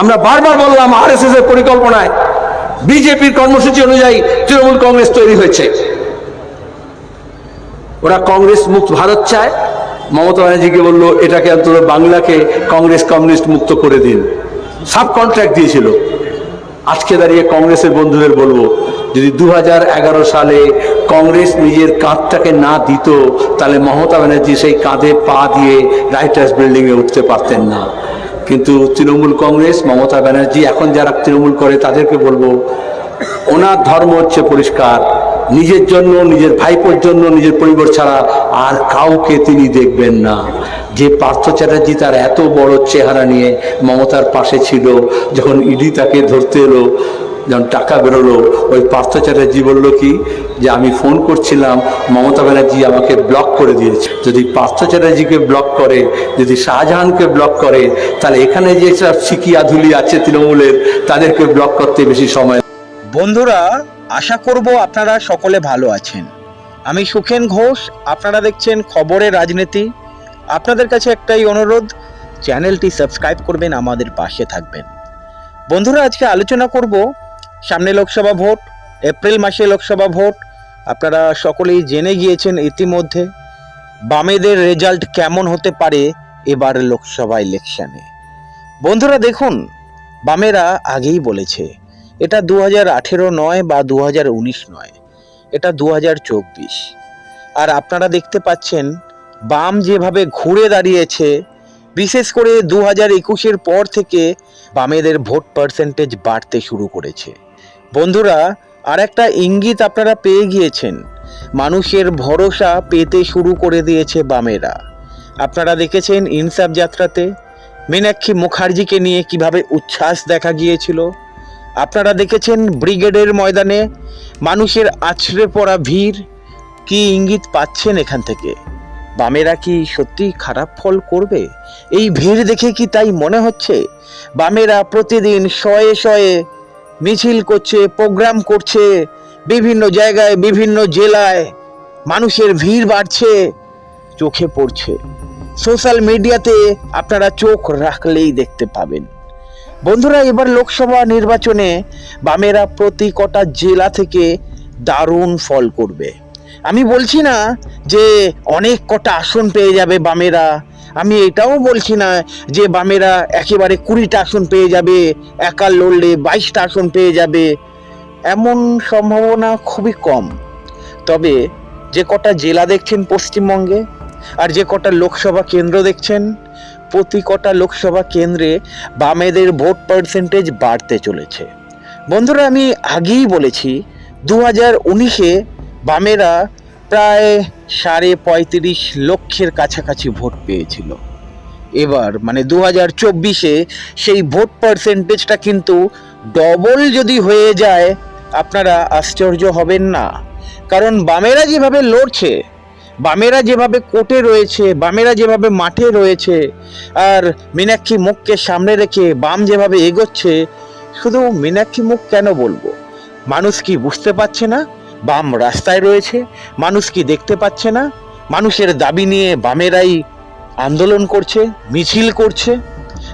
আমরা বারবার বললাম আরএসএস এর পরিকল্পনায় বিজেপির কর্মসূচি অনুযায়ী তৃণমূল কংগ্রেস তৈরি হয়েছে। ওরা কংগ্রেস মুক্ত ভারত চায়। মমতা ব্যানার্জিকে বলল, এটাকে অন্তত বাংলাকে কংগ্রেস কমিউনিস্ট মুক্ত করে দিন। সাব কন্ট্রাক্ট দিয়েছিল। আজকে দাঁড়িয়ে কংগ্রেসের বন্ধুদের বলব, যদি দু হাজার এগারো সালে কংগ্রেস নিজের কাঁধটাকে না দিত, তাহলে মমতা ব্যানার্জি সেই কাঁধে পা দিয়ে রাইটার্স বিল্ডিং এ উঠতে পারতেন না। কিন্তু তৃণমূল কংগ্রেস, মমতা ব্যানার্জি এখন যারা তৃণমূল করে তাদেরকে বলব, ওনার ধর্ম হচ্ছে পরিষ্কার। নিজের জন্য, নিজের ভাইপোর জন্য, নিজের পরিবার ছাড়া আর কাউকে তিনি দেখবেন না। যে পার্থ চ্যাটার্জি তার এত বড় চেহারা নিয়ে মমতার পাশে ছিল, যখন ইডি তাকে ধরতে এলো যখন টাকা বেরোলো, ওই পার্থ চ্যাটার্জি বলল কি, যে আমি ফোন করছিলাম, মমতা ব্যানার্জি আমাকে ব্লক করে দিয়েছে। যদি পার্থ চ্যাটার্জিকে ব্লক করে, যদি শাহজাহানকে ব্লক করে, তাহলে এখানে যে সব সিকি আধুলি আছে তৃণমূলের, তাদেরকে ব্লক করতে বেশি সময় বন্ধুরা, আশা করব আপনারা সকলে ভালো আছেন। আমি সুখেন ঘোষ, আপনারা দেখছেন খবরের রাজনীতি। আপনাদের কাছে একটাই অনুরোধ, চ্যানেলটি সাবস্ক্রাইব করবেন, আমাদের পাশে থাকবেন। বন্ধুরা, আজকে আলোচনা করব সামনে লোকসভা ভোট, এপ্রিল মাসে লোকসভা ভোট। আপনারা সকলেই জেনে গিয়েছেন ইতিমধ্যে বামেদের রেজাল্ট কেমন হতে পারে এবার লোকসভা ইলেকশনে। বন্ধুরা দেখুন, বামেরা আগেই বলেছে, এটা দু হাজার নয় বা দু নয়, এটা দু হাজার চব্বিশ। আর আপনারা দেখতে পাচ্ছেন, বাম যেভাবে ঘুরে দাঁড়িয়েছে, বিশেষ করে দু হাজার একুশের পর থেকে বামেদের ভোট পার্সেন্টেজ বাড়তে শুরু করেছে। বন্ধুরা আর একটা ইঙ্গিত আপনারা পেয়ে গিয়েছেন। মানুষের ভরসা পেতে শুরু করে দিয়েছে বামেরা। আপনারা দেখেছেন ইনসাফ যাত্রাতে মীনাক্ষী মুখার্জিকে নিয়ে কীভাবে উচ্ছ্বাস দেখা গিয়েছিল। আপনারা দেখেছেন ব্রিগেডের ময়দানে মানুষের আছড়ে পড়া ভিড়। কি ইঙ্গিত পাচ্ছেন এখান থেকে? বামেরা কি সত্যি খারাপ ফল করবে? এই ভিড় দেখে কি তাই মনে হচ্ছে? বামেরা প্রতিদিন শয়ে শয়ে মিছিল করছে, প্রোগ্রাম করছে, বিভিন্ন জায়গায়, বিভিন্ন জেলায়। মানুষের ভিড় বাড়ছে, চোখে পড়ছে। সোশ্যাল মিডিয়াতে আপনারা চোখ রাখলেই দেখতে পাবেন। বন্ধুরা, এবার লোকসভা নির্বাচনে বামেরা প্রতি কটা জেলা থেকে দারুণ ফল করবে। আমি বলছি না যে অনেক কটা আসন পেয়ে যাবে বামেরা আমি এটাও বলছি না যে বামেরা একেবারে কুড়িটা আসন পেয়ে যাবে, একা লড়লে বাইশটা আসন পেয়ে যাবে। এমন সম্ভাবনা খুবই কম। তবে যে কটা জেলা দেখছেন পশ্চিমবঙ্গে আর যে কটা লোকসভা কেন্দ্র দেখছেন, প্রতি কটা লোকসভা কেন্দ্রে বামেদের ভোট পার্সেন্টেজ বাড়তে চলেছে। বন্ধুরা, আমি আগেই বলেছি, দু হাজার উনিশে বামেরা প্রায় সাড়ে পঁয়ত্রিশ লক্ষের কাছাকাছি ভোট পেয়েছিল। এবার মানে দু হাজার চব্বিশে সেই ভোট পার্সেন্টেজটা কিন্তু ডবল যদি হয়ে যায়, আপনারা আশ্চর্য হবেন না। কারণ বামেরা যেভাবে লড়ছে, বামেরা যেভাবে কোর্টে রয়েছে, বামেরা যেভাবে মাঠে রয়েছে, আর মীনাক্ষী মুখকে সামনে রেখে বাম যেভাবে এগোচ্ছে, শুধু মীনাক্ষী মুখ কেন বলব? মানুষ কি বুঝতে পারছে না? বাম রাস্তায় রয়েছে। মানুষ কি দেখতে পাচ্ছে না? মানুষের দাবি নিয়ে বামেরাই আন্দোলন করছে, মিছিল করছে।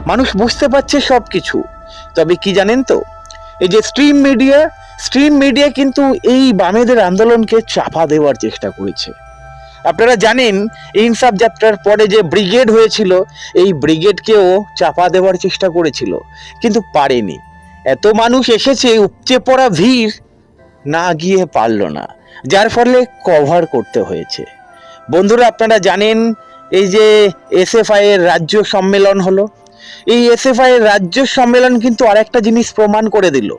মানুষ বুঝতে পারছে সব কিছু তবে কি জানেন তো, এই যে স্ট্রিম মিডিয়া স্ট্রিম মিডিয়া কিন্তু এই বামেদের আন্দোলনকে চাপা দেওয়ার চেষ্টা করেছে। আপনারা জানেন, ইনসাফ যাত্রার পরে যে ব্রিগেড হয়েছিল, এই ব্রিগেডকেও চাপা দেওয়ার চেষ্টা করেছিল। কিন্তু পারেনি। এত মানুষ এসেছে, উপচে পড়া ভিড় না গিয়ে পারল না, যার ফলে কভার করতে হয়েছে। বন্ধুরা, আপনারা জানেন এই যে এসএফআই এর রাজ্য সম্মেলন হলো। এই এসএফআই এর রাজ্য সম্মেলন কিন্তু আরেকটা জিনিস প্রমাণ করে দিল।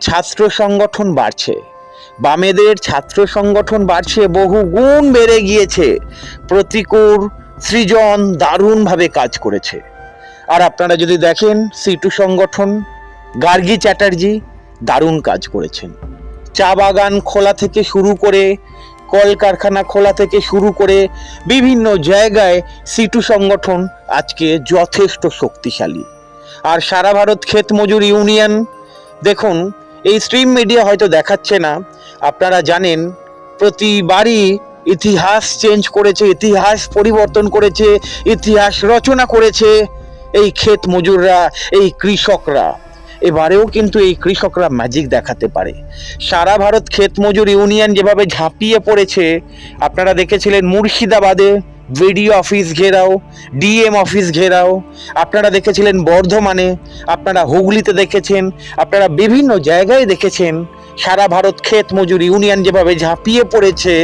ছাত্র সংগঠন বাড়ছে। বামেদের ছাত্র সংগঠন বাড়ছে, বহু গুণ বেড়ে গিয়েছে। প্রতিকূল সৃজন দারুণভাবে কাজ করেছে। আর আপনারা যদি দেখেন সিটু সংগঠন, গার্গী চ্যাটার্জি দারুণ কাজ করেছেন। চা বাগান খোলা থেকে শুরু করে, কলকারখানা খোলা থেকে শুরু করে বিভিন্ন জায়গায় সিটু সংগঠন আজকে যথেষ্ট শক্তিশালী। আর সারা ভারত ক্ষেত মজুর ইউনিয়ন, দেখুন, এই স্ট্রিম মিডিয়া হয়তো দেখাচ্ছে না, আপনারা জানেন, প্রতিবারই ইতিহাস চেঞ্জ করেছে, ইতিহাস পরিবর্তন করেছে, ইতিহাস রচনা করেছে এই ক্ষেত মজুররা, এই কৃষকরা। এবারেও কিন্তু এই কৃষকরা ম্যাজিক দেখাতে পারে। সারা ভারত ক্ষেত মজুর ইউনিয়ন যেভাবে ঝাঁপিয়ে পড়েছে, আপনারা দেখেছিলেন মুর্শিদাবাদে বিডিও অফিস ঘেরাও, ডিএম অফিস ঘেরাও, আপনারা দেখেছিলেন বর্ধমানে, আপনারা হুগলিতে দেখেছেন, আপনারা বিভিন্ন জায়গায় দেখেছেন, সারা ভারত ক্ষেত মজুর ইউনিয়ন যেভাবে ঝাঁপিয়ে পড়েছে,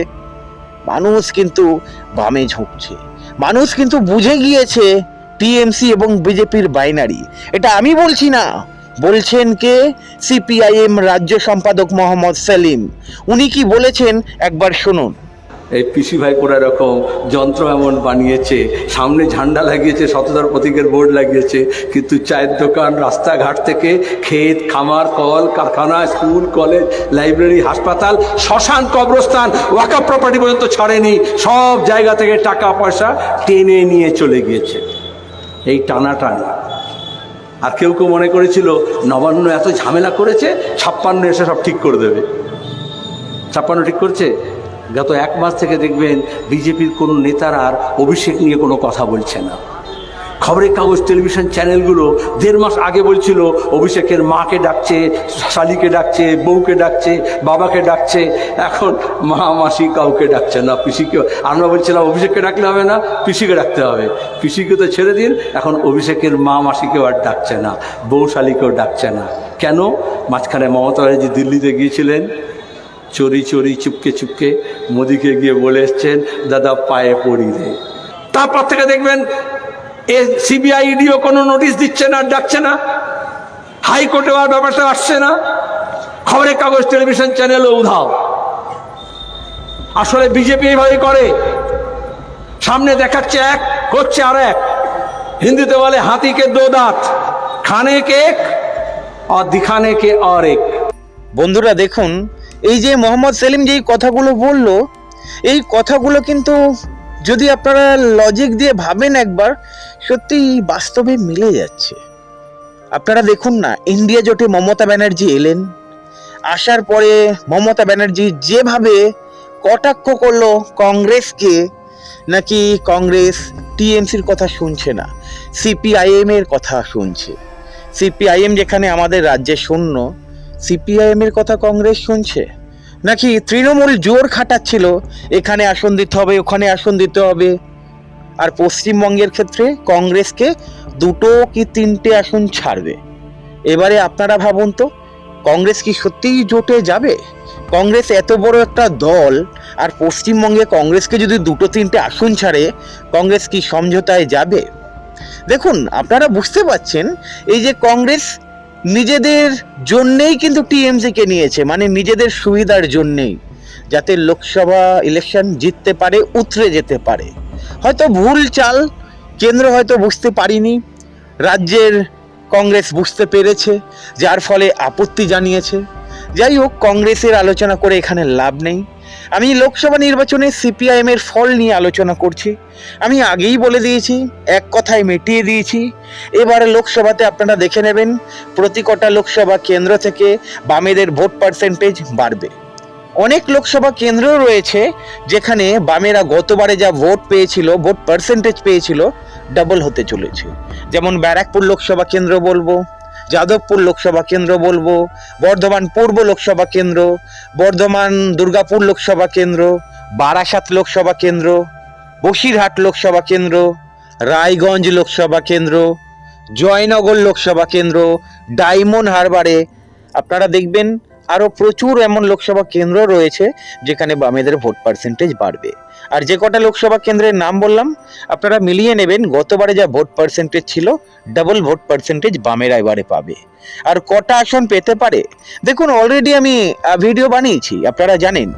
মানুষ কিন্তু বামে ঝুঁকছে। মানুষ কিন্তু বুঝে গিয়েছে, টিএমসি এবং বিজেপির বাইনারি। এটা আমি বলছি না বলছেন কে? সিপিআইএম রাজ্য সম্পাদক মোহাম্মদ সেলিম। উনি কি বলেছেন? একবার শুনুন। এই পিসি ভাই কোন এরকম যন্ত্র এমন বানিয়েছে, সামনে ঝান্ডা লাগিয়েছে শতধর প্রতীকের বোর্ড লাগিয়েছে, কিন্তু চায়ের দোকান, রাস্তাঘাট থেকে ক্ষেত, খামার, কল, কারখানা, স্কুল, কলেজ, লাইব্রেরি, হাসপাতাল, শ্মশান, কবরস্থান ওয়াকা প্রপার্টি পর্যন্ত ছাড়েনি, সব জায়গা থেকে টাকা পয়সা টেনে নিয়ে চলে গিয়েছে। এই টানাটানি। আর কেউ কেউ মনে করেছিল, নবান্ন এত ঝামেলা করেছে, ছাপ্পান্ন এসে সব ঠিক করে দেবে। ছাপ্পান্ন ঠিক করছে? গত এক মাস থেকে দেখবেন, বিজেপির কোনো নেতার আর অভিষেক নিয়ে কোনো কথা বলছে না। খবরের কাগজ টেলিভিশন চ্যানেলগুলো দেড় মাস আগে বলছিল, অভিষেকের মাকে ডাকছে, শালিকে ডাকছে, বউকে ডাকছে, বাবাকে ডাকছে। এখন মা, মাসি কাউকে ডাকছে না, পিসিকে। আমরা বলছিলাম, অভিষেককে ডাকলে হবে না, পিসিকে ডাকতে হবে। পিসিকে তো ছেড়ে দিন, এখন অভিষেকের মা, মাসিকেও আর ডাকছে না, বউ, শালিকেও ডাকছে না। কেন? মাঝখানে মমতা ব্যানার্জি দিল্লিতে গিয়েছিলেন, চোরি চোরি, চুপকে চুপকে। মোদিকে গিয়ে বলে এসছেন, দাদা, পায়ে পড়ি রে। তারপর থেকে দেখবেন এ সিবিআই ইডিও কোনো নোটিশ দিচ্ছে না, ডাকছে না। হাইকোর্টে আর ব্যাপারটা আসছে না। খবরের কাগজ, টেলিভিশন চ্যানেলও উধাও। আসলে বিজেপি এইভাবে করে। সামনে দেখাচ্ছে এক করছে আর এক। হিন্দিতে বলে হাতিকে দো দাঁত, খানে কে এক, আর দিখানে কে আর এক। বন্ধুরা দেখুন, এই যে মোহাম্মদ সেলিম যেই কথাগুলো বলল, এই কথাগুলো কিন্তু যদি আপনারা লজিক দিয়ে ভাবেন একবার সত্যি বাস্তবে মিলে যাচ্ছে। আপনারা দেখুন না ইন্ডিয়া জোটে মমতা ব্যানার্জি এলেন। আসার পরে মমতা ব্যানার্জি যেভাবে কটাক্ষ করল কংগ্রেসকে, নাকি কংগ্রেস টিএমসির কথা শুনছে না সিপিআইএম এর কথা শুনছে। সিপিআইএম যেখানে আমাদের রাজ্যে শূন্য সিপিআইএম এর কথা কংগ্রেস শুনছে? নাকি তৃণমূল জোর খাটাচ্ছিল? এখানে আসন দিতে হবে, ওখানে আসন দিতে হবে। আর পশ্চিমবঙ্গের ক্ষেত্রে কংগ্রেসকে দুটো কি তিনটে আসন ছাড়বে? এবারে আপনারা ভাবুন তো, কংগ্রেস কি সত্যিই জোটে যাবে? কংগ্রেস এত বড় একটা দল, আর পশ্চিমবঙ্গে কংগ্রেসকে যদি দুটো তিনটে আসন ছাড়ে, কংগ্রেস কি সমঝোতায় যাবে? দেখুন, আপনারা বুঝতে পারছেন, এই যে কংগ্রেস নিজেদের জন্যেই কিন্তু টিএমসিকে নিয়েছে মানে নিজেদের সুবিধার জন্যেই, যাতে লোকসভা ইলেকশন জিততে পারে, উতরে যেতে পারে। হয়তো ভুল চাল, কেন্দ্র হয়তো বুঝতে পারিনি, রাজ্যের কংগ্রেস বুঝতে পেরেছে, যার ফলে আপত্তি জানিয়েছে। যাই হোক, কংগ্রেসের আলোচনা করে এখানে লাভ নেই। আমি লোকসভা নির্বাচনে সিপিআইএম এর ফল নিয়ে আলোচনা করছি। আমি আগেই বলে দিয়েছি, এক কথায় মিটিয়ে দিয়েছি। এবারে লোকসভাতে আপনারা দেখে নেবেন, প্রতি কটা লোকসভা কেন্দ্র থেকে বামেদের ভোট পার্সেন্টেজ বাড়বে। অনেক লোকসভা কেন্দ্র রয়েছে যেখানে বামেরা গতবারে যা ভোট পেয়েছিল, ভোট পার্সেন্টেজ পেয়েছিল ডাবল হতে চলেছে। যেমন ব্যারাকপুর লোকসভা কেন্দ্র বলব যাদবপুর লোকসভা কেন্দ্র বলব, বর্ধমান পূর্ব লোকসভা কেন্দ্র, বর্ধমান দুর্গাপুর লোকসভা কেন্দ্র, বারাসাত লোকসভা কেন্দ্র, বসিরহাট লোকসভা কেন্দ্র, রায়গঞ্জ লোকসভা কেন্দ্র, জয়নগর লোকসভা কেন্দ্র, ডায়মন্ড হারবারে। আপনারা দেখবেন আরও প্রচুর এমন লোকসভা কেন্দ্র রয়েছে যেখানে বামেদের ভোট পার্সেন্টেজ বাড়বে। আর যে কটা লোকসভা কেন্দ্রের নাম বললাম, আপনারা মিলিয়ে নেবেন, গতবারে যা ভোট পার্সেন্টেজ ছিল ডাবল ভোট পার্সেন্টেজ বামেরা এবারে পাবে। আর কটা আসন পেতে পারে, দেখুন অলরেডি আমি ভিডিও বানিয়েছি, আপনারা জানেন।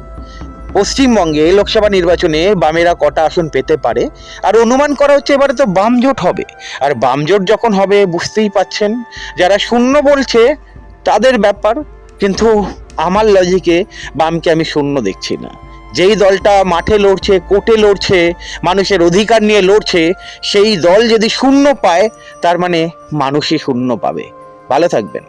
পশ্চিমবঙ্গে লোকসভা নির্বাচনে বামেরা কটা আসন পেতে পারে, আর অনুমান করা হচ্ছে এবারে তো বাম জোট হবে। আর বাম জোট যখন হবে, বুঝতেই পাচ্ছেন, যারা শূন্য বলছে, তাদের ব্যাপার, কিন্তু আমার লজিকে বামকে আমি শূন্য দেখছি না। যেই দলটা মাঠে লড়ছে, কোর্টে লড়ছে, মানুষের অধিকার নিয়ে লড়ছে, সেই দল যদি শূন্য পায়, তার মানে মানুষই শূন্য পাবে। ভালো থাকবেন।